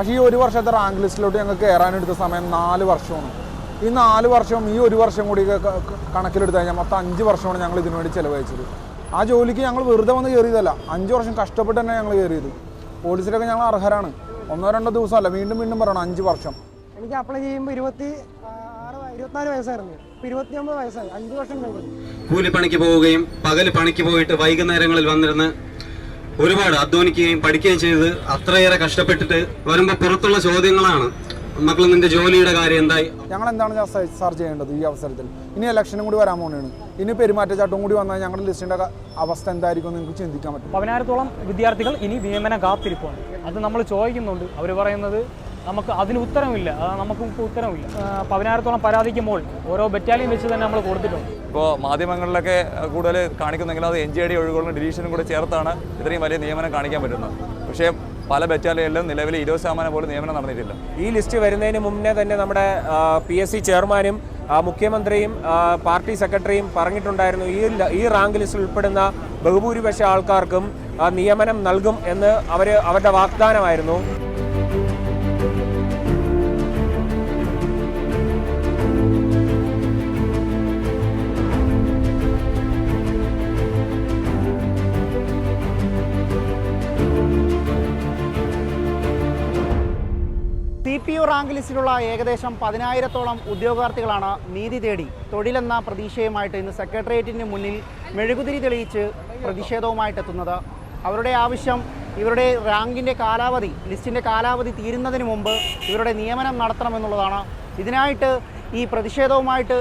പക്ഷേ ഈ ഒരു വർഷത്തെ റാങ്ക് ലിസ്റ്റിലോട്ട് ഞങ്ങൾക്ക് കയറാനെടുത്ത സമയം നാല് വർഷമാണ്. ഈ നാല് വർഷം ഈ ഒരു വർഷം കൂടി കണക്കിലെടുത്ത് കഴിഞ്ഞാൽ മൊത്തം അഞ്ച് വർഷമാണ് ഞങ്ങൾ ഇതിനു വേണ്ടി ചിലവഴിച്ചത്. ആ ജോലിക്ക് ഞങ്ങൾ വെറുതെ വന്ന് കയറിയതല്ല അഞ്ച് വർഷം കഷ്ടപ്പെട്ട് തന്നെ ഞങ്ങൾ കയറിയത്. പോലീസിലൊക്കെ ഞങ്ങൾ അർഹരാണ്. ഒന്നോ രണ്ടോ ദിവസമല്ല വീണ്ടും വീണ്ടും പറയണം അഞ്ച് വർഷം. എനിക്ക് അപ്ലൈ ചെയ്യുമ്പോൾ ഇരുപത്തി ആറ് ഇരുപത്തിനാല് വയസ്സായിരുന്നു. ഇപ്പം ഇരുപത്തിയൊമ്പത് വയസ്സായി അഞ്ച് വർഷം കഴിഞ്ഞു. കൂലിപ്പണിക്ക് പോവുകയും പകൽ പണിക്ക് പോയിട്ട് വൈകുന്നേരങ്ങളിൽ വന്നിരുന്ന് ഒരുപാട് അധ്വാനിക്കുകയും പഠിക്കുകയും ചെയ്ത് അത്രയേറെ കഷ്ടപ്പെട്ടിട്ട് വരുമ്പോൾ പുറത്തുള്ള ചോദ്യങ്ങളാണ്. മക്കൾ നിന്റെ ജോലിയുടെ കാര്യം എന്തായി? ഞങ്ങൾ എന്താണ് സാർ ചെയ്യേണ്ടത് ഈ അവസരത്തിൽ? ഇനി ഇലക്ഷനും കൂടി വരാൻ പോകുന്നതാണ് ഇനി പെരുമാറ്റച്ചാട്ടം കൂടി വന്നാൽ ഞങ്ങളുടെ ലിസ്റ്റിന്റെ അവസ്ഥ എന്തായിരിക്കും എന്ന് നിങ്ങൾക്ക് ചിന്തിക്കാൻ പറ്റും. പതിനായിരത്തോളം വിദ്യാർത്ഥികൾ ഇനി നിയമനം കാത്തിരിപ്പുണ്ട് അത് നമ്മൾ ചോദിക്കുന്നുണ്ട്. അവർ പറയുന്നത് നമുക്ക് അതിന് ഉത്തരമില്ല. അതാ നമുക്ക് ഇപ്പോൾ ഉത്തരമില്ല. ആ, പതിനായിരത്തോളം പരാതിക്കുമ്പോൾ ഓരോ ബറ്റാലിയൻ വെച്ച് തന്നെ നമ്മൾ കൊടുത്തിട്ടുണ്ട്. ഇപ്പോൾ മാധ്യമങ്ങളിലൊക്കെ കൂടുതൽ കാണിക്കുന്നെങ്കിൽ അത് എൻ ജി ഐ ഡി ഒഴിവുകളും ഡിവിഷനും കൂടെ ചേർത്താണ് ഇത്രയും വലിയ നിയമനം കാണിക്കാൻ പറ്റുന്നത്. പക്ഷേ പല ബറ്റാലിയനിലും നിലവിൽ ഇരുപത് ശതമാനം പോലും നിയമനം നടന്നിട്ടില്ല. ഈ ലിസ്റ്റ് വരുന്നതിന് മുന്നേ തന്നെ നമ്മുടെ പി എസ് സി ചെയർമാനും മുഖ്യമന്ത്രിയും പാർട്ടി സെക്രട്ടറിയും പറഞ്ഞിട്ടുണ്ടായിരുന്നു ഈ ഈ റാങ്ക് ലിസ്റ്റിൽ ഉൾപ്പെടുന്ന ബഹുഭൂരിപക്ഷ ആൾക്കാർക്കും നിയമനം നൽകും എന്ന് അവർ അവരുടെ വാഗ്ദാനമായിരുന്നു. പി യു റാങ്ക് ലിസ്റ്റിലുള്ള ഏകദേശം പതിനായിരത്തോളം ഉദ്യോഗാർത്ഥികളാണ് നീതി തേടി തൊഴിലെന്ന പ്രതീക്ഷയുമായിട്ട് ഇന്ന് സെക്രട്ടേറിയറ്റിന് മുന്നിൽ മെഴുകുതിരി തെളിയിച്ച് പ്രതിഷേധവുമായിട്ട് എത്തുന്നത് അവരുടെ ആവശ്യം ഇവരുടെ റാങ്കിന്റെ കാലാവധി ലിസ്റ്റിന്റെ കാലാവധി തീരുന്നതിന് മുമ്പ് ഇവരുടെ നിയമനം നടത്തണമെന്നുള്ളതാണ്. ഇതിനായിട്ട് ഈ പ്രതിഷേധവുമായിട്ട്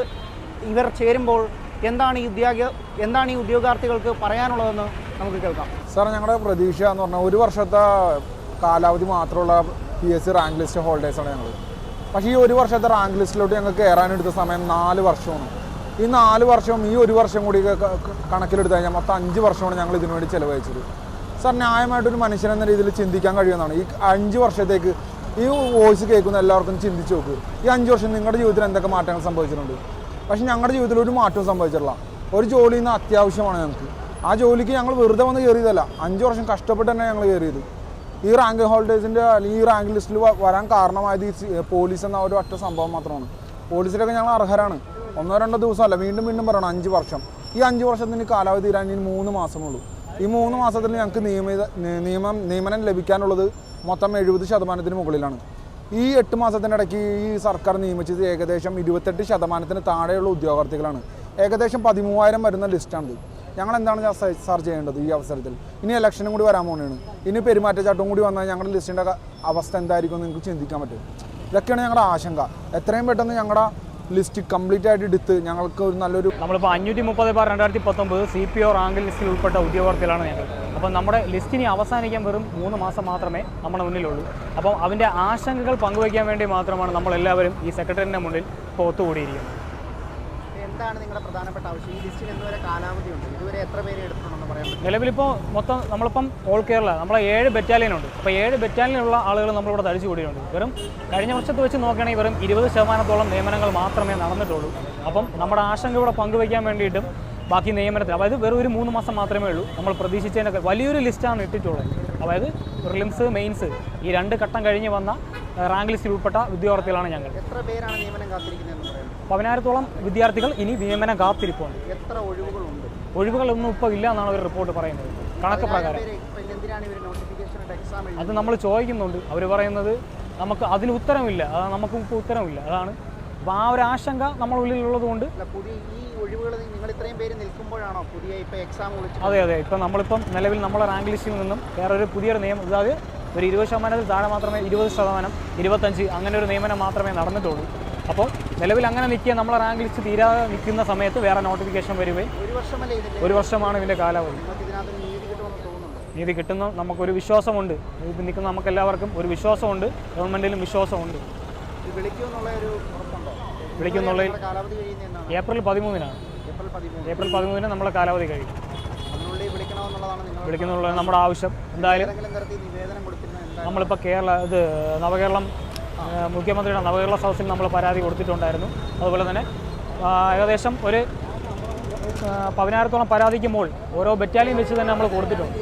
ഇവർ ചേരുമ്പോൾ എന്താണ് ഈ ഉദ്യോഗ എന്താണ് ഈ ഉദ്യോഗാർത്ഥികൾക്ക് പറയാനുള്ളതെന്ന് നമുക്ക് കേൾക്കാം. സാർ ഞങ്ങളുടെ പ്രതീക്ഷ എന്ന് പറഞ്ഞാൽ ഒരു വർഷത്തെ കാലാവധി മാത്രമുള്ള P S C rank list ഹോൾഡേഴ്സാണ് ഞങ്ങൾ പക്ഷേ ഈ ഒരു വർഷത്തെ റാങ്ക് ലിസ്റ്റിലോട്ട് ഞങ്ങൾക്ക് കയറാനെടുത്ത സമയം നാല് വർഷമാണ്. ഈ നാല് വർഷവും ഈ ഒരു വർഷം കൂടി കണക്കിലെടുത്ത് കഴിഞ്ഞാൽ മൊത്തം അഞ്ച് വർഷമാണ് ഞങ്ങൾ ഇതിനു വേണ്ടി ചിലവഴിച്ചത്. സാർ ന്യായമായിട്ടൊരു മനുഷ്യൻ എന്ന രീതിയിൽ ചിന്തിക്കാൻ കഴിയുന്നതാണ്. ഈ അഞ്ച് വർഷത്തേക്ക് ഈ വോയിസ് കേൾക്കുന്ന എല്ലാവർക്കും ചിന്തിച്ച് നോക്ക്. ഈ അഞ്ച് വർഷം നിങ്ങളുടെ ജീവിതത്തിൽ എന്തൊക്കെ മാറ്റങ്ങൾ സംഭവിച്ചിട്ടുണ്ട്? പക്ഷേ ഞങ്ങളുടെ ജീവിതത്തിൽ ഒരു മാറ്റവും സംഭവിച്ചിട്ടില്ല. ഒരു ജോലി ഇന്ന് അത്യാവശ്യമാണ് ഞങ്ങൾക്ക്. ആ ജോലിക്ക് ഞങ്ങൾ വെറുതെ വന്ന് കയറിയതല്ല. അഞ്ച് വർഷം കഷ്ടപ്പെട്ട് തന്നെ ഞങ്ങൾ കയറിയത്. ഈ റാങ്ക് ഹോൾഡേഴ്സിന്റെ അല്ലെങ്കിൽ ഈ റാങ്ക് ലിസ്റ്റിൽ വരാൻ കാരണമായത് ഈ പോലീസ് എന്ന ഒരു ഒറ്റ സംഭവം മാത്രമാണ്. പോലീസിലൊക്കെ ഞങ്ങൾ അർഹരാണ്. ഒന്നോ രണ്ടോ ദിവസമല്ല വീണ്ടും വീണ്ടും പറയണം അഞ്ച് വർഷം. ഈ അഞ്ച് വർഷത്തിന് കാലാവധി തീരാൻ ഇനി മൂന്ന് മാസമുള്ളൂ ഈ മൂന്ന് മാസത്തിൽ ഞങ്ങൾക്ക് നിയമിത നിയമം നിയമനം ലഭിക്കാനുള്ളത് മൊത്തം എഴുപത് ശതമാനത്തിന് മുകളിലാണ്. ഈ എട്ട് മാസത്തിനിടയ്ക്ക് ഈ സർക്കാർ നിയമിച്ചത് ഏകദേശം ഇരുപത്തെട്ട് ശതമാനത്തിന് താഴെയുള്ള ഉദ്യോഗാർത്ഥികളാണ്. ഏകദേശം പതിമൂവായിരം വരുന്ന ലിസ്റ്റാണിത് ഞങ്ങൾ എന്താണ് സാർ ചെയ്യേണ്ടത് ഈ അവസരത്തിൽ? ഇനി ഇലക്ഷനും കൂടി വരാൻ പോകുന്നതാണ് ഇനി പെരുമാറ്റച്ചാട്ടം കൂടി വന്നാൽ ഞങ്ങളുടെ ലിസ്റ്റിന്റെ അവസ്ഥ എന്തായിരിക്കും എന്ന് നിങ്ങൾക്ക് ചിന്തിക്കാൻ പറ്റും. ഇതൊക്കെയാണ് ഞങ്ങളുടെ ആശങ്ക. എത്രയും പെട്ടെന്ന് ഞങ്ങളുടെ ലിസ്റ്റ് കംപ്ലീറ്റ് ആയിട്ട് എടുത്ത് ഞങ്ങൾക്ക് ഒരു നല്ലൊരു നമ്മളിപ്പോൾ അഞ്ഞൂറ്റി മുപ്പത് ബാർ രണ്ടായിരത്തി പത്തൊമ്പത് സി പി ഒ റാങ്ക് ലിസ്റ്റിൽ ഉൾപ്പെട്ട ഉദ്യോഗാർത്ഥികളാണ് ഞങ്ങൾ. അപ്പം നമ്മുടെ ലിസ്റ്റിനി അവസാനിക്കാൻ വെറും മൂന്ന് മാസം മാത്രമേ നമ്മുടെ മുന്നിലുള്ളൂ. അപ്പം അതിന്റെ ആശങ്കകൾ പങ്കുവയ്ക്കാൻ വേണ്ടി മാത്രമാണ് നമ്മളെല്ലാവരും ഈ സെക്രട്ടറിന്റെ മുന്നിൽ ഇപ്പോൾ എന്താണ് നിങ്ങളുടെ പ്രധാനപ്പെട്ട ആവശ്യം? ഈ ലിസ്റ്റിന് എന്തുവരെ കാലാവധിയുണ്ട് ഇതുവരെ എത്ര പേര് എടുത്തിട്ടുണ്ടെന്ന് പറയാൻ പറ്റും നിലവിലിപ്പോൾ മൊത്തം നമ്മളിപ്പം ഓൾ കേരള നമ്മളെ ഏഴ് ബറ്റാലിയൻ ഉണ്ട്. അപ്പോൾ ഏഴ് ബറ്റാലിയനുള്ള ആളുകൾ നമ്മളിവിടെ തടിച്ചു കൂടിയിട്ടുണ്ട്. വെറും കഴിഞ്ഞ വർഷത്തെ വെച്ച് നോക്കുകയാണെങ്കിൽ വെറും ഇരുപത് ശതമാനത്തോളം നിയമനങ്ങൾ മാത്രമേ നടന്നിട്ടുള്ളൂ. അപ്പം നമ്മുടെ ആശങ്ക ഇവിടെ പങ്കുവയ്ക്കാൻ വേണ്ടിയിട്ടും ബാക്കി നിയമനത്തിൽ അതായത് വെറും ഒരു മൂന്ന് മാസം മാത്രമേ ഉള്ളൂ. നമ്മൾ പ്രതീക്ഷിച്ചതിനൊക്കെ വലിയൊരു ലിസ്റ്റാണ് ഇട്ടിട്ടുള്ളത്. അതായത് റിലിംസ് മെയിൻസ് ഈ രണ്ട് ഘട്ടം കഴിഞ്ഞ് വന്ന റാങ്ക് ലിസ്റ്റിൽ ഉൾപ്പെട്ട വിദ്യാർത്ഥികളാണ് ഞങ്ങൾ. എത്ര പേരാണ് നിയമനം കാത്തിരിക്കുന്നതെന്ന് പറയാൻ പതിനായിരത്തോളം വിദ്യാർത്ഥികൾ ഇനി നിയമനം കാത്തിരിപ്പുണ്ട്. എത്ര ഒഴിവുകളുണ്ട്? ഒഴിവുകളൊന്നും ഇപ്പോൾ ഇല്ല എന്നാണ് ഒരു റിപ്പോർട്ട് പറയുന്നത്. കണക്ക് പ്രകാരം. അത് നമ്മൾ ചോദിക്കുന്നുണ്ട്. അവർ പറയുന്നത് നമുക്ക് അതിന് ഉത്തരമില്ല. അത് നമുക്ക് ഇപ്പോൾ ഉത്തരമില്ല. അതാണ്. അപ്പോൾ ആ ഒരു ആശങ്ക നമ്മളുള്ളിലുള്ളത് കൊണ്ട് പുതിയ ഈ ഒഴിവുകൾ നിങ്ങൾ ഇത്രയും പേര് നിൽക്കുമ്പോഴാണോ പുതിയ എക്സാം അതെ അതെ. ഇപ്പം നമ്മളിപ്പം നിലവിൽ നമ്മളെ റാങ്ക് ലിസ്റ്റിൽ നിന്നും വേറെ ഒരു പുതിയൊരു നിയമം അതായത് ഒരു ഇരുപത് ശതമാനത്തിൽ താഴെ മാത്രമേ ഇരുപത് ശതമാനം ഇരുപത്തഞ്ച് അങ്ങനെ ഒരു നിയമനം മാത്രമേ നടന്നിട്ടുള്ളൂ. അപ്പോൾ നിലവിൽ അങ്ങനെ നിൽക്കുക നമ്മളെ റാങ്ക് ലിസ്റ്റ് തീരാതെ നിൽക്കുന്ന സമയത്ത് വേറെ നോട്ടിഫിക്കേഷൻ വരികയും ഒരു വർഷമല്ല ഇതിന്റെ ഒരു വർഷമാണ് ഇതിന്റെ കാലാവധി. നീതി കിട്ടുന്ന നമുക്കൊരു വിശ്വാസമുണ്ട്. ഇത് നിൽക്കുന്ന നമുക്ക് എല്ലാവർക്കും ഒരു വിശ്വാസമുണ്ട് ഗവൺമെന്റിലും വിശ്വാസമുണ്ട്. വിളിക്കുന്നുള്ള ഏപ്രിൽ പതിമൂന്നിനാണ്. ഏപ്രിൽ പതിമൂന്ന്. ഏപ്രിൽ പതിമൂന്നിന് നമ്മളെ കാലാവധി കഴിയും വിളിക്കുന്നുള്ള നമ്മുടെ ആവശ്യം. എന്തായാലും നമ്മളിപ്പോൾ കേരള ഇത് നവകേരളം മുഖ്യമന്ത്രിയുടെ നവകേരള സദസ്സിൽ നമ്മൾ പരാതി കൊടുത്തിട്ടുണ്ടായിരുന്നു. അതുപോലെ തന്നെ ഏകദേശം ഒരു പതിനായിരത്തോളം പരാതിക്കുമ്പോൾ ഓരോ ബറ്റാലിയൻ വെച്ച് തന്നെ നമ്മൾ കൊടുത്തിട്ടുണ്ട്.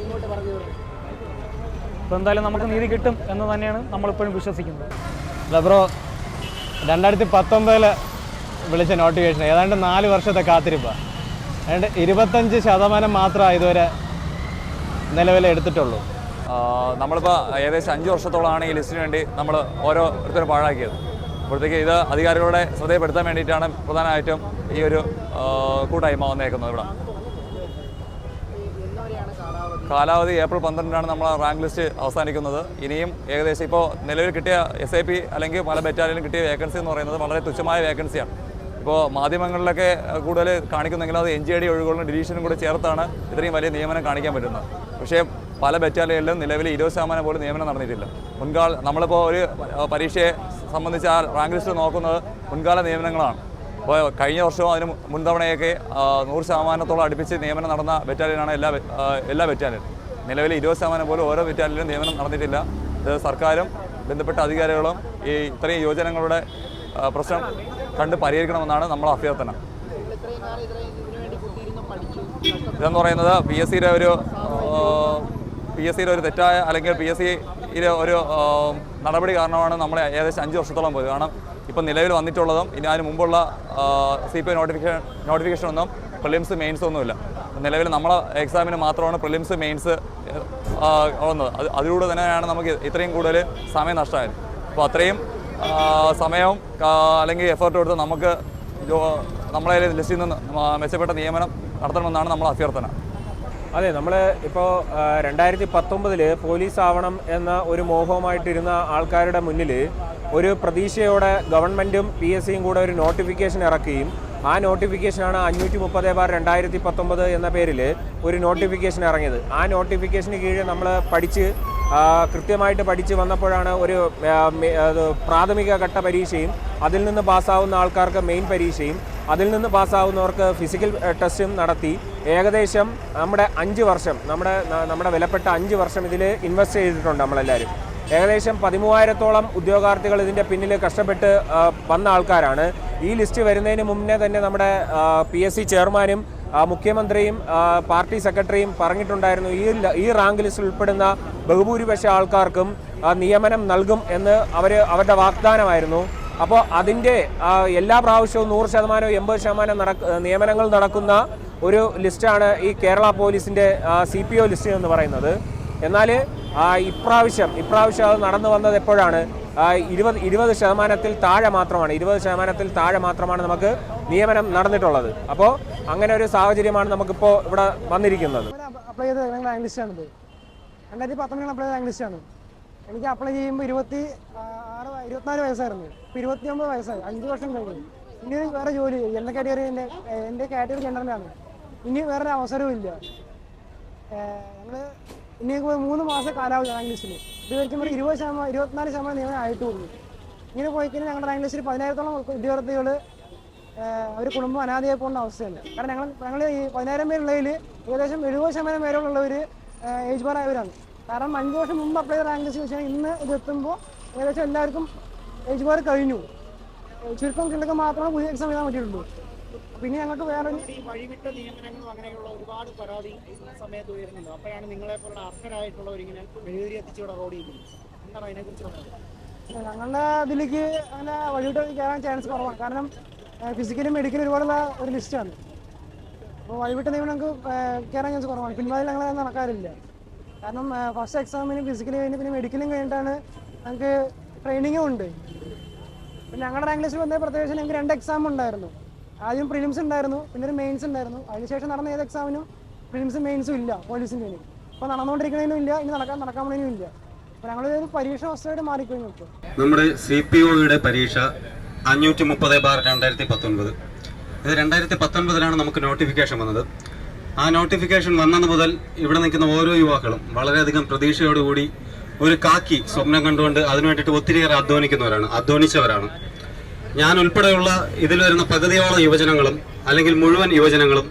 അപ്പോൾ എന്തായാലും നമുക്ക് നീതി കിട്ടും എന്ന് തന്നെയാണ് നമ്മളിപ്പോഴും വിശ്വസിക്കുന്നത്. അല്ല ബ്രോ രണ്ടായിരത്തി പത്തൊമ്പതിൽ വിളിച്ച നോട്ടിഫിക്കേഷൻ ഏതാണ്ട് നാല് വർഷത്തെ കാത്തിരിപ്പാണ് ഏതാണ്ട് ഇരുപത്തഞ്ച് ശതമാനം മാത്രമേ ഇതുവരെ ആ, നമ്മളിപ്പോൾ ഏകദേശം അഞ്ച് വർഷത്തോളമാണ് ഈ ലിസ്റ്റിന് വേണ്ടി നമ്മൾ ഓരോരുത്തരും പാഴാക്കിയത്. അപ്പോഴത്തേക്ക് ഇത് അധികാരികളുടെ ശ്രദ്ധയപ്പെടുത്താൻ വേണ്ടിയിട്ടാണ് പ്രധാനമായിട്ടും ഈ ഒരു കൂട്ടായ്മ വന്നേക്കുന്നത് ഇവിടെ. കാലാവധി ഏപ്രിൽ പന്ത്രണ്ടിനാണ് നമ്മൾ റാങ്ക് ലിസ്റ്റ് അവസാനിക്കുന്നത്. ഇനിയും ഏകദേശം ഇപ്പോൾ നിലവിൽ കിട്ടിയ എസ് ഐ പി അല്ലെങ്കിൽ പല ബറ്റാലിയനും കിട്ടിയ വേക്കൻസി എന്ന് പറയുന്നത് വളരെ തുച്ഛമായ വേക്കൻസിയാണ്. ഇപ്പോൾ മാധ്യമങ്ങളിലൊക്കെ കൂടുതൽ കാണിക്കുന്നെങ്കിലും അത് എൻ ജി ഐ ഡി ഒഴിവുകളും ഡിലീഷനും കൂടെ ചേർത്താണ് ഇത്രയും വലിയ നിയമനം കാണിക്കാൻ പറ്റുന്നത്. പക്ഷേ പല ബറ്റാലിയനിലും നിലവിൽ ഇരുപത് ശതമാനം പോലും നിയമനം നടന്നിട്ടില്ല. മുൻകാല നമ്മളിപ്പോൾ ഒരു പരീക്ഷയെ സംബന്ധിച്ച് ആ റാങ്ക് ലിസ്റ്റ് നോക്കുന്നത് മുൻകാല നിയമനങ്ങളാണ്. അപ്പോൾ കഴിഞ്ഞ വർഷവും അതിന് മുൻതവണയൊക്കെ നൂറ് ശതമാനത്തോളം അടുപ്പിച്ച് നിയമനം നടന്ന ബറ്റാലിയനാണ് എല്ലാ എല്ലാ ബറ്റാലിയനും. നിലവിൽ ഇരുപത് ശതമാനം പോലും ഓരോ ബറ്റാലിയനും നിയമനം നടന്നിട്ടില്ല. ഇത് സർക്കാരും ബന്ധപ്പെട്ട അധികാരികളും ഈ ഇത്രയും യുവജനങ്ങളുടെ ആ, പ്രശ്നം കണ്ട് പരിഹരിക്കണമെന്നാണ് നമ്മളെ അഭ്യർത്ഥന. ഇതെന്ന് പറയുന്നത് പി എസ് സിയുടെ ഒരു പി എസ് സിയിലെ ഒരു തെറ്റായ അല്ലെങ്കിൽ പി എസ് സിയിലെ ഒരു നടപടി കാരണമാണ് നമ്മളെ ഏകദേശം അഞ്ച് വർഷത്തോളം പോയത്. കാരണം ഇപ്പം നിലവിൽ വന്നിട്ടുള്ളതും ഇനി അതിന് മുമ്പുള്ള C P I notification notification ഒന്നും പ്രിലിംസ് മെയിൻസ് ഒന്നുമില്ല. നിലവിൽ നമ്മളെ എക്സാമിന് മാത്രമാണ് പ്രിലിംസ് മെയിൻസ് വന്നത് അത് അതിലൂടെ തന്നെയാണ് നമുക്ക് ഇത്രയും കൂടുതൽ സമയം നഷ്ടമായത്. അപ്പോൾ അത്രയും സമയവും അല്ലെങ്കിൽ എഫേർട്ട് കൊടുത്ത് നമുക്ക് നമ്മളെ ലിസ്റ്റിൽ നിന്ന് മെച്ചപ്പെട്ട നിയമനം നടത്തണമെന്നാണ് നമ്മളെ അഭ്യർത്ഥന. അതെ നമ്മൾ ഇപ്പോൾ രണ്ടായിരത്തി പത്തൊമ്പതിൽ പോലീസ് ആവണം എന്ന ഒരു മോഹവുമായിട്ടിരുന്ന ആൾക്കാരുടെ മുന്നിൽ ഒരു പ്രതീക്ഷയോടെ ഗവൺമെന്റും പി എസ് സിയും കൂടെ ഒരു നോട്ടിഫിക്കേഷൻ ഇറക്കുകയും ആ നോട്ടിഫിക്കേഷനാണ് അഞ്ഞൂറ്റി മുപ്പത് ബാർ രണ്ടായിരത്തി പത്തൊമ്പത് എന്ന പേരിൽ ഒരു നോട്ടിഫിക്കേഷൻ ഇറങ്ങിയത്. ആ നോട്ടിഫിക്കേഷന് കീഴിൽ നമ്മൾ പഠിച്ച് കൃത്യമായിട്ട് പഠിച്ച് വന്നപ്പോഴാണ് ഒരു പ്രാഥമിക ഘട്ട പരീക്ഷയും അതിൽ നിന്ന് പാസ്സാവുന്ന ആൾക്കാർക്ക് മെയിൻ പരീക്ഷയും അതിൽ നിന്ന് പാസ്സാവുന്നവർക്ക് ഫിസിക്കൽ ടെസ്റ്റും നടത്തി. ഏകദേശം നമ്മുടെ അഞ്ച് വർഷം നമ്മുടെ നമ്മുടെ വിലപ്പെട്ട അഞ്ച് വർഷം ഇതിൽ ഇൻവെസ്റ്റ് ചെയ്തിട്ടുണ്ട് നമ്മളെല്ലാവരും. ഏകദേശം പതിമൂവായിരത്തോളം ഉദ്യോഗാർത്ഥികൾ ഇതിന്റെ പിന്നിൽ കഷ്ടപ്പെട്ട് വന്ന ആൾക്കാരാണ്. ഈ ലിസ്റ്റ് വരുന്നതിന് മുന്നേ തന്നെ നമ്മുടെ പി എസ് സി ചെയർമാനും മുഖ്യമന്ത്രിയും പാർട്ടി സെക്രട്ടറിയും പറഞ്ഞിട്ടുണ്ടായിരുന്നു ഈ ഈ റാങ്ക് ലിസ്റ്റിൽ ഉൾപ്പെടുന്ന ബഹുഭൂരിപക്ഷ ആൾക്കാർക്കും നിയമനം നൽകും എന്ന് അവർ അവരുടെ വാഗ്ദാനമായിരുന്നു. അപ്പോൾ അതിന്റെ എല്ലാ പ്രാവശ്യവും നൂറ് ശതമാനവും എൺപത് ശതമാനം നടക്ക നിയമനങ്ങൾ നടക്കുന്ന ഒരു ലിസ്റ്റാണ് ഈ കേരള പോലീസിന്റെ സി പി ഒ ലിസ്റ്റ് എന്ന് പറയുന്നത്. എന്നാൽ ഇപ്രാവശ്യം ഇപ്രാവശ്യം അത് നടന്നു വന്നത് എപ്പോഴാണ്? ഇരുപത് ഇരുപത് ശതമാനത്തിൽ താഴെ മാത്രമാണ് ഇരുപത് ശതമാനത്തിൽ താഴെ മാത്രമാണ് നമുക്ക് നിയമനം നടന്നിട്ടുള്ളത്. അപ്പോൾ അങ്ങനെ ഒരു സാഹചര്യമാണ് നമുക്കിപ്പോൾ ഇവിടെ വന്നിരിക്കുന്നത്. അപ്ലൈ ചെയ്ത അപ്ലൈ ചെയ്ത എനിക്ക് അപ്ലൈ ചെയ്യുമ്പോൾ ഇരുപത്തി ആറ് ഇരുപത്തിനാല് വയസ്സായിരുന്നു. ഇപ്പോൾ ഇരുപത്തിയൊമ്പത് വയസ്സായി. അഞ്ച് വർഷം കഴിഞ്ഞു. ഇനി വേറെ ജോലി എന്റെ കാറ്റഗറി എന്റെ എന്റെ കാറ്റഗറി ജനറലാണ് ഇനി വേറെ അവസരവും ഇല്ല. ഞങ്ങൾ ഇനി മൂന്ന് മാസം കാലാവധി റാങ്ക് ലിസ്റ്റിൽ ഇത് വെക്കുമ്പോൾ ഇരുപത് ശതമാനം ഇരുപത്തിനാല് ശതമാനം നിയമനം ആയിട്ടുള്ളൂ. ഇങ്ങനെ പോയി കഴിഞ്ഞാൽ ഞങ്ങളുടെ റാങ്ക് ലിസ്റ്റിൽ പതിനായിരത്തോളം ഉദ്യോഗാർത്ഥികൾ ഒരു കുടുംബം അനാഥയായി പോകുന്ന അവസ്ഥയാണ്. കാരണം ഞങ്ങൾ ഞങ്ങൾ ഈ പതിനായിരം പേരുള്ളതിൽ ഏകദേശം എഴുപത് ശതമാനം പേരുള്ളവർ ഏജ് ബാർ ആയവരാണ്. കാരണം അഞ്ച് വർഷം മുമ്പ് അപ്ലൈ ചെയ്ത റാങ്ക് വെച്ചാൽ ഇന്ന് ഇത് എത്തുമ്പോൾ ഏകദേശം എല്ലാവർക്കും ഏജ് ബാർ കഴിഞ്ഞു. ചുരുക്കം കിട്ടുക മാത്രമേ പുതിയ എക്സാം എഴുതാൻ പറ്റിയിട്ടുള്ളൂ. പിന്നെ ഞങ്ങൾക്ക് വേറെ വഴിവിട്ട നിയമനങ്ങളും അങ്ങനെയുള്ള ഒരുപാട് പരാതി സമയത്ത് ഉയരുന്നുണ്ട്. അപ്പോഴാണ് നിങ്ങളെ പോലുള്ള അർഹരായിട്ടുള്ളവരിങ്ങനെ മെഴുകുതിരി എത്തിച്ച് ഇവിടെ റോഡ് ചെയ്യുന്നത് എന്താണ് അതിനെക്കുറിച്ച് പറയുന്നത് ഞങ്ങളുടെ ഇതിലേക്ക് അങ്ങനെ വഴിവിട്ട് കയറാൻ ചാൻസ് കുറവാണ്. കാരണം ഫിസിക്കലും മെഡിക്കലും ഒരുപാടുള്ള ഒരു ലിസ്റ്റാണ് അപ്പോൾ വഴിവിട്ട നിയമനം ഞങ്ങൾക്ക് കയറാൻ ചാൻസ് കുറവാണ്. പിൻവാതിൽ ഞങ്ങൾ നടക്കാറില്ല. കാരണം ഫസ്റ്റ് എക്സാമിന് ഫിസിക്കൽ കഴിഞ്ഞ് പിന്നെ മെഡിക്കലും കഴിഞ്ഞിട്ടാണ് ഞങ്ങൾക്ക് ട്രെയിനിങ്ങും ഉണ്ട്. പിന്നെ ഞങ്ങളുടെ റാങ്ക് ലിസ്റ്റ് വന്ന പ്രത്യേകിച്ച് ഞങ്ങൾക്ക് രണ്ട് എക്സാം ഉണ്ടായിരുന്നു. ആദ്യം പ്രിലിംസ് ഉണ്ടായിരുന്നു പിന്നെ ഒരു മെയിൻസ് ഉണ്ടായിരുന്നു. അതിനുശേഷം നടന്ന ഏത് എക്സാമിനും പ്രിലിംസും മെയിൻസും ഇല്ല പോലീസിന്റെ ഇനി ഇപ്പോൾ നടന്നുകൊണ്ടിരിക്കുന്നതിനും ഇല്ല ഇനി നടക്കാൻ നടക്കാൻ പോകുന്നതിനും ഇല്ല. അപ്പോൾ ഞങ്ങൾ പരീക്ഷ വസ്തുവായിട്ട് മാറിക്കഴിഞ്ഞു ഇപ്പോൾ നമ്മുടെ സി പി ഒയുടെ പരീക്ഷ അഞ്ഞൂറ്റി മുപ്പത് ബാർ രണ്ടായിരത്തി പത്തൊൻപത് ഇത് രണ്ടായിരത്തി പത്തൊൻപതിലാണ് നമുക്ക് നോട്ടിഫിക്കേഷൻ വന്നത്. ആ നോട്ടിഫിക്കേഷൻ വന്നത് മുതൽ ഇവിടെ നിൽക്കുന്ന ഓരോ യുവാക്കളും വളരെയധികം പ്രതീക്ഷയോടുകൂടി ഒരു കാക്കി സ്വപ്നം കണ്ടുകൊണ്ട് അതിനു വേണ്ടിയിട്ട് ഒത്തിരിയേറെ അധ്വാനിക്കുന്നവരാണ് അധ്വാനിച്ചവരാണ്. ഞാൻ ഉൾപ്പെടെയുള്ള ഇതിൽ വരുന്ന പകുതിയോളം യുവജനങ്ങളും അല്ലെങ്കിൽ മുഴുവൻ യുവജനങ്ങളും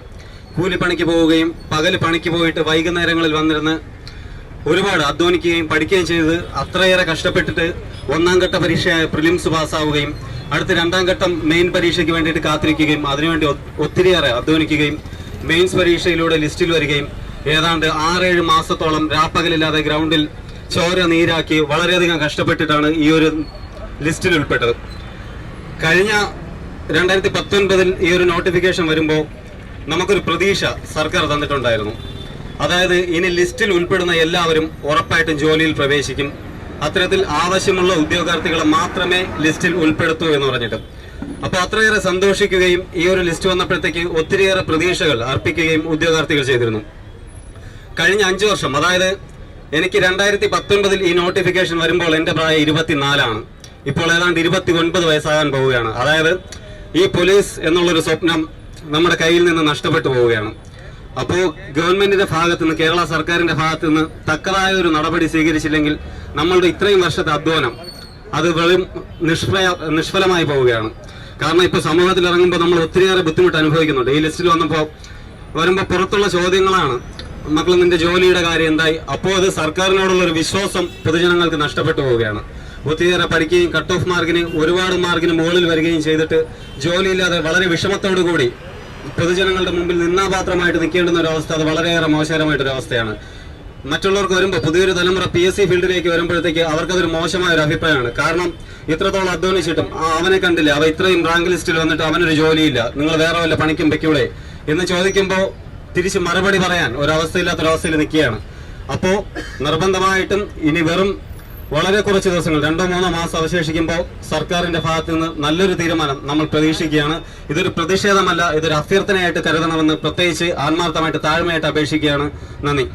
കൂലിപ്പണിക്ക് പോവുകയും പകൽ പണിക്ക് പോയിട്ട് വൈകുന്നേരങ്ങളിൽ വന്നിരുന്ന് ഒരുപാട് അധ്വാനിക്കുകയും പഠിക്കുകയും ചെയ്ത് അത്രയേറെ കഷ്ടപ്പെട്ടിട്ട് ഒന്നാം ഘട്ട പരീക്ഷയായ പ്രിലിംസ് പാസ്സാവുകയും അടുത്ത രണ്ടാം ഘട്ടം മെയിൻ പരീക്ഷയ്ക്ക് വേണ്ടിയിട്ട് കാത്തിരിക്കുകയും അതിനുവേണ്ടി ഒത്തിരിയേറെ അധ്വാനിക്കുകയും മെയിൻസ് പരീക്ഷയിലൂടെ ലിസ്റ്റിൽ വരികയും ഏതാണ്ട് ആറേഴ് മാസത്തോളം രാപ്പകലില്ലാതെ ഗ്രൗണ്ടിൽ ചോര നീരാക്കി വളരെയധികം കഷ്ടപ്പെട്ടിട്ടാണ് ഈ ഒരു ലിസ്റ്റിൽ ഉൾപ്പെട്ടത്. കഴിഞ്ഞ രണ്ടായിരത്തി പത്തൊൻപതിൽ ഈ ഒരു നോട്ടിഫിക്കേഷൻ വരുമ്പോൾ നമുക്കൊരു പ്രതീക്ഷ സർക്കാർ തന്നിട്ടുണ്ടായിരുന്നു. അതായത് ഇനി ലിസ്റ്റിൽ ഉൾപ്പെടുന്ന എല്ലാവരും ഉറപ്പായിട്ടും ജോലിയിൽ പ്രവേശിക്കും. അത്തരത്തിൽ ആവശ്യമുള്ള ഉദ്യോഗാർത്ഥികളെ മാത്രമേ ലിസ്റ്റിൽ ഉൾപ്പെടുത്തൂ എന്ന് പറഞ്ഞിട്ട്. അപ്പോൾ അത്രയേറെ സന്തോഷിക്കുകയും ഈ ഒരു ലിസ്റ്റ് വന്നപ്പോഴത്തേക്ക് ഒത്തിരിയേറെ പ്രതീക്ഷകൾ അർപ്പിക്കുകയും ഉദ്യോഗാർത്ഥികൾ ചെയ്തിരുന്നു. കഴിഞ്ഞ അഞ്ചു വർഷം അതായത് എനിക്ക് രണ്ടായിരത്തി പത്തൊൻപതിൽ ഈ നോട്ടിഫിക്കേഷൻ വരുമ്പോൾ എന്റെ പ്രായം ഇരുപത്തിനാലാണ്. ഇപ്പോൾ ഏതാണ്ട് ഇരുപത്തി ഒൻപത് വയസ്സാകാൻ പോവുകയാണ്. അതായത് ഈ പോലീസ് എന്നുള്ളൊരു സ്വപ്നം നമ്മുടെ കയ്യിൽ നിന്ന് നഷ്ടപ്പെട്ടു പോവുകയാണ്. അപ്പോൾ ഗവൺമെന്റിന്റെ ഭാഗത്തു നിന്ന് കേരള സർക്കാരിന്റെ ഭാഗത്തു നിന്ന് തക്കതായ ഒരു നടപടി സ്വീകരിച്ചില്ലെങ്കിൽ നമ്മളുടെ ഇത്രയും വർഷത്തെ അധ്വാനം അത് വെറും നിഷ്ഫല നിഷ്ഫലമായി പോവുകയാണ്. കാരണം ഇപ്പൊ സമൂഹത്തിൽ ഇറങ്ങുമ്പോൾ നമ്മൾ ഒത്തിരിയേറെ ബുദ്ധിമുട്ട് അനുഭവിക്കുന്നുണ്ട്. ഈ ലിസ്റ്റിൽ വന്നപ്പോൾ വരുമ്പോൾ പുറത്തുള്ള ചോദ്യങ്ങളാണ്. മക്കൾ നിന്റെ ജോലിയുടെ കാര്യം എന്തായി? അപ്പോൾ അത് സർക്കാരിനോടുള്ള ഒരു വിശ്വാസം പൊതുജനങ്ങൾക്ക് നഷ്ടപ്പെട്ടു പോവുകയാണ്. ഒത്തിരിയേറെ പഠിക്കുകയും കട്ട് ഓഫ് മാർക്കിന് ഒരുപാട് മാർക്കിന് മുകളിൽ വരികയും ചെയ്തിട്ട് ജോലിയില്ലാതെ വളരെ വിഷമത്തോടു കൂടി പൊതുജനങ്ങളുടെ മുമ്പിൽ നിന്നാപാത്രമായിട്ട് നിൽക്കേണ്ടുന്ന ഒരു അവസ്ഥ അത് വളരെയേറെ മോശകരമായിട്ടൊരു അവസ്ഥയാണ് മറ്റുള്ളവർക്ക് വരുമ്പോൾ പുതിയൊരു തലമുറ പി എസ് സി ഫീൽഡിലേക്ക് വരുമ്പോഴത്തേക്ക് അവർക്കതൊരു മോശമായ ഒരു അഭിപ്രായമാണ്. കാരണം ഇത്രത്തോളം അധ്വാനിച്ചിട്ടും അവനെ കണ്ടില്ല. അവ ഇത്രയും റാങ്ക് ലിസ്റ്റിൽ വന്നിട്ട് അവനൊരു ജോലിയില്ല. നിങ്ങൾ വേറെ വല്ല പണിക്കും വെക്കൂടെ? എന്ന് ചോദിക്കുമ്പോൾ തിരിച്ച് മറുപടി പറയാൻ ഒരവസ്ഥയില്ലാത്തൊരവസ്ഥയിൽ നിൽക്കുകയാണ്. അപ്പോൾ നിർബന്ധമായിട്ടും ഇനി വെറും വളരെ കുറച്ച് ദിവസങ്ങൾ രണ്ടോ മൂന്നോ മാസം അവശേഷിക്കുമ്പോൾ സർക്കാരിന്റെ ഭാഗത്ത് നിന്ന് നല്ലൊരു തീരുമാനം നമ്മൾ പ്രതീക്ഷിക്കുകയാണ്. ഇതൊരു പ്രതിഷേധമല്ല ഇതൊരു അഭ്യർത്ഥനയായിട്ട് കരുതണമെന്ന് പ്രത്യേകിച്ച് ആത്മാർത്ഥമായിട്ട് താഴ്മയായിട്ട് അപേക്ഷിക്കുകയാണ്. നന്ദി.